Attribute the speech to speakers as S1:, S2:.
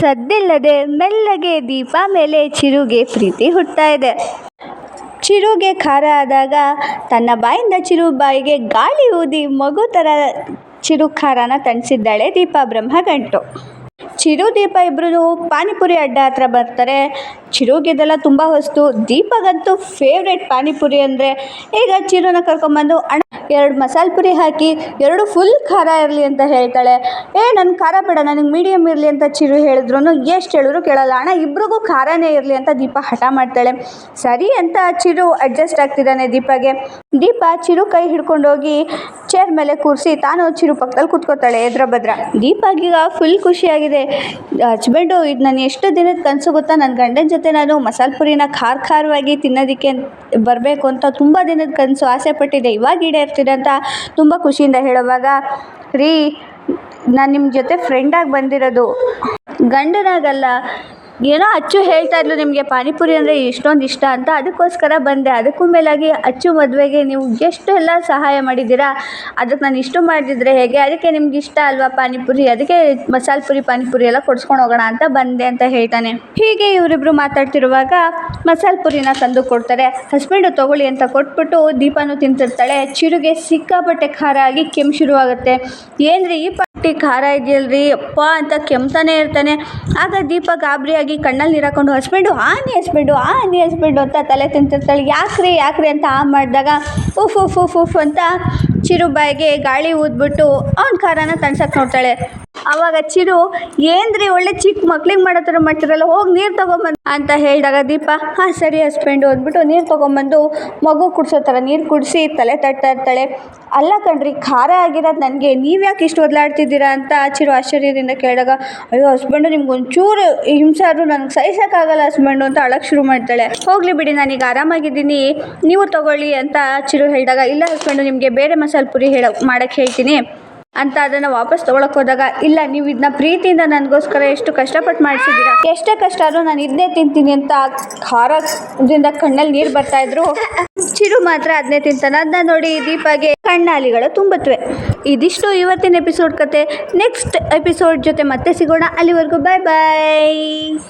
S1: ಸದ್ದಿಲ್ಲದೆ ಮೆಲ್ಲಗೆ ದೀಪ ಮೇಲೆ ಚಿರುಗೆ ಪ್ರೀತಿ ಹುಟ್ಟಾ ಇದೆ. ಚಿರುಗೆ ಖಾರ ಆದಾಗ ತನ್ನ ಬಾಯಿಂದ ಚಿರು ಬಾಯಿಗೆ ಗಾಳಿ ಊದಿ ಮಗು ಥರ ಚಿರು ಖಾರನ ತಣಿಸಿದ್ದಾಳೆ ದೀಪ ಬ್ರಹ್ಮಗಂಟು ಚಿರು ದೀಪ ಇಬ್ಬರೂ ಪಾನಿಪುರಿ ಅಡ್ಡ ಹತ್ರ ಬರ್ತಾರೆ. ಚಿರುಗಿದೆಲ್ಲ ತುಂಬ ಹೊಸ್ತು. ದೀಪಗಂತೂ ಫೇವ್ರೆಟ್ ಪಾನಿಪುರಿ ಅಂದರೆ ಈಗ ಚಿರುನ ಕರ್ಕೊಂಬಂದು ಅಣ್ಣ ಎರಡು ಮಸಾಲೆ ಪುರಿ ಹಾಕಿ, ಎರಡು ಫುಲ್ ಖಾರ ಇರಲಿ ಅಂತ ಹೇಳ್ತಾಳೆ. ಏ ನನ್ನ ಖಾರ ಬೇಡ, ನನಗೆ ಮೀಡಿಯಮ್ ಇರಲಿ ಅಂತ ಚಿರು ಹೇಳಿದ್ರು ಎಷ್ಟು ಹೇಳಿದ್ರು ಕೇಳಲ್ಲ. ಅಣ್ಣ, ಇಬ್ರಿಗೂ ಖಾರನೇ ಇರಲಿ ಅಂತ ದೀಪ ಹಠ ಮಾಡ್ತಾಳೆ. ಸರಿ ಅಂತ ಚಿರು ಅಡ್ಜಸ್ಟ್ ಆಗ್ತಿದ್ದಾನೆ ದೀಪಗೆ. ದೀಪ ಚಿರು ಕೈ ಹಿಡ್ಕೊಂಡೋಗಿ ಚೇರ್ ಮೇಲೆ ಕೂರಿಸಿ ತಾನು ಚಿರು ಪಕ್ಕದಲ್ಲಿ ಕುತ್ಕೋತಾಳೆ ಎದ್ರ ಭದ್ರ. ದೀಪಾಗೀಗ ಫುಲ್ ಖುಷಿಯಾಗಿದೆ. ಹಸ್ಬೆಂಡು ಇದು ನಾನು ಎಷ್ಟು ದಿನದ ಕನಸು ಗೊತ್ತಾ? ನನ್ನ ಗಂಡನ ಜೊತೆ ನಾನು ಮಸಾಲೆ ಪುರಿನ ಖಾರ ಖಾರವಾಗಿ ತಿನ್ನೋದಕ್ಕೆ ಬರಬೇಕು ಅಂತ ತುಂಬ ದಿನದ ಕನಸು ಆಸೆ ಪಟ್ಟಿದೆ ಇವಾಗ ಈಡೇರ್ತಿದೆ ಅಂತ ತುಂಬ ಖುಷಿಯಿಂದ ಹೇಳುವಾಗ, ರೀ, ನಾನು ನಿಮ್ಮ ಜೊತೆ ಫ್ರೆಂಡಾಗಿ ಬಂದಿರೋದು. ಗಂಡನಾಗಲ್ಲ ಏನೋ ಅಚ್ಚು ಹೇಳ್ತಾ ಇದ್ಲು ನಿಮಗೆ ಪಾನಿಪುರಿ ಅಂದರೆ ಎಷ್ಟೊಂದು ಇಷ್ಟ ಅಂತ. ಅದಕ್ಕೋಸ್ಕರ ಬಂದೆ. ಅದಕ್ಕೂ ಮೇಲಾಗಿ ಅಚ್ಚು ಮದುವೆಗೆ ನೀವು ಎಷ್ಟು ಎಲ್ಲ ಸಹಾಯ ಮಾಡಿದ್ದೀರಾ? ಅದಕ್ಕೆ ನಾನು ಇಷ್ಟು ಮಾಡಿದ್ರೆ ಹೇಗೆ? ಅದಕ್ಕೆ ನಿಮ್ಗೆ ಇಷ್ಟ ಅಲ್ವಾ ಪಾನಿಪುರಿ? ಅದಕ್ಕೆ ಮಸಾಲೆ ಪುರಿ, ಪಾನಿಪುರಿ ಎಲ್ಲ ಕೊಡ್ಸ್ಕೊಂಡು ಹೋಗೋಣ ಅಂತ ಬಂದೆ ಅಂತ ಹೇಳ್ತಾನೆ. ಹೀಗೆ ಇವರಿಬ್ಬರು ಮಾತಾಡ್ತಿರುವಾಗ ಮಸಾಲೆ ಪುರಿನ ತಂದು ಕೊಡ್ತಾರೆ. ಹಸ್ಬೆಂಡು ತೊಗೊಳ್ಳಿ ಅಂತ ಕೊಟ್ಬಿಟ್ಟು ದೀಪನೂ ತಿಂತಿರ್ತಾಳೆ. ಚಿರುಗೆ ಸಿಕ್ಕಾಪಟ್ಟೆ ಖಾರ ಆಗಿ ಕೆಮ್ಮು ಶುರುವಾಗುತ್ತೆ. ಏನ್ರಿ ಈ ಪಟ್ಟಿ ಖಾರ ಇದೆಯಲ್ರಿ? ಅಪ್ಪ ಅಂತ ಕೆಮ್ತಾನೆ ಇರ್ತಾನೆ. ಆಗ ದೀಪ ಗಾಬರಿಯಾಗಿ ಕಣ್ಣಲ್ಲಿ ನೀರು ಹಾಕೊಂಡು ಹಸ್ಬೆಂಡು ಆನಿ ಹಸ್ಬೆಂಡು ಆನಿ ಹಸ್ಬೆಂಡು ಅಂತ ತಲೆ ತಿಂತಿರ್ತಾಳೆ. ಯಾಕ್ರಿ ಯಾಕ್ರಿ ಅಂತ ಆ ಮಾಡಿದಾಗ ಉಫ್ ಉಫ್ ಉಫ್ ಉಫ್ ಅಂತ ಚಿರುಬಾಯಿಗೆ ಗಾಳಿ ಊದ್ಬಿಟ್ಟು ಅವ್ನ ಖಾರನ ತಣ್ಸಕ್ಕೆ ನೋಡ್ತಾಳೆ. ಆವಾಗ ಚಿರು, ಏನ್ರಿ ಒಳ್ಳೆ ಚಿಕ್ಕ ಮಕ್ಳಿಗೆ ಮಾಡೋ ಥರ ಹೋಗಿ ನೀರು ತೊಗೊಂಬಂದು ಅಂತ ಹೇಳಿದಾಗ ದೀಪ, ಹಾಂ, ಸರಿ ಹಸ್ಬೆಂಡು ಅಂದ್ಬಿಟ್ಟು ನೀರು ತೊಗೊಂಬಂದು ಮಗು ಕುಡಿಸೋ ಥರ ನೀರು ಕುಡಿಸಿ ತಲೆ ತಟ್ತಾ ಇರ್ತಾಳೆ ಅಲ್ಲ ಕಣ್ರಿ, ಖಾರ ಆಗಿರೋದು ನನಗೆ ನೀವು ಯಾಕೆ ಇಷ್ಟು ಒದಲಾಡ್ತಿದ್ದೀರಾ? ಅಂತ ಚಿರು ಆಶ್ಚರ್ಯದಿಂದ ಕೇಳಿದಾಗ, ಅಯ್ಯೋ, ಹಸ್ಬೆಂಡು, ನಿಮ್ಗೆ ಒಂಚೂರು ಹಿಂಸಾರು ನನಗೆ ಸಹಿಸೋಕ್ಕಾಗಲ್ಲ ಹಸ್ಬೆಂಡು ಅಂತ ಅಳಕ್ಕೆ ಶುರು ಮಾಡ್ತಾಳೆ. ಹೋಗಲಿ ಬಿಡಿ ನಾನೀಗ ಆರಾಮಾಗಿದ್ದೀನಿ, ನೀವು ತಗೊಳ್ಳಿ ಅಂತ ಚಿರು ಹೇಳಿದಾಗ, ಇಲ್ಲ ಹಸ್ಬೆಂಡು, ನಿಮಗೆ ಬೇರೆ ಮಸಾಲೆ ಪುರಿ ಹೇಳ ಮಾಡೋಕ್ಕೆ ಹೇಳ್ತೀನಿ. ಅಂತ ಅದನ್ನ ವಾಪಸ್ ತಗೊಳಕ್ ಹೋದಾಗ, ಇಲ್ಲ, ನೀವು ಇದನ್ನ ಪ್ರೀತಿಯಿಂದ ನನಗೋಸ್ಕರ ಎಷ್ಟು ಕಷ್ಟಪಟ್ಟು ಮಾಡಿಸಿದ್ದೀರಾ ಎಷ್ಟೇ ಕಷ್ಟ ಆದ್ರೂ ನಾನು ಇದನ್ನೇ ತಿಂತೀನಿ ಅಂತ ಖಾರದಿಂದ ಕಣ್ಣಲ್ಲಿ ನೀರು ಬರ್ತಾ ಇದ್ರು. ಚಿರು ಮಾತ್ರ ಅದನ್ನೇ ತಿಂತಾನೆ. ಅದನ್ನ ನೋಡಿ ದೀಪಾಗೆ ಕಣ್ಣಾಲಿಗಳು ತುಂಬತ್ವೆ. ಇದಿಷ್ಟು ಇವತ್ತಿನ ಎಪಿಸೋಡ್ ಕತೆ. ನೆಕ್ಸ್ಟ್ ಎಪಿಸೋಡ್ ಜೊತೆ ಮತ್ತೆ ಸಿಗೋಣ. ಅಲ್ಲಿವರೆಗೂ ಬಾಯ್ ಬಾಯ್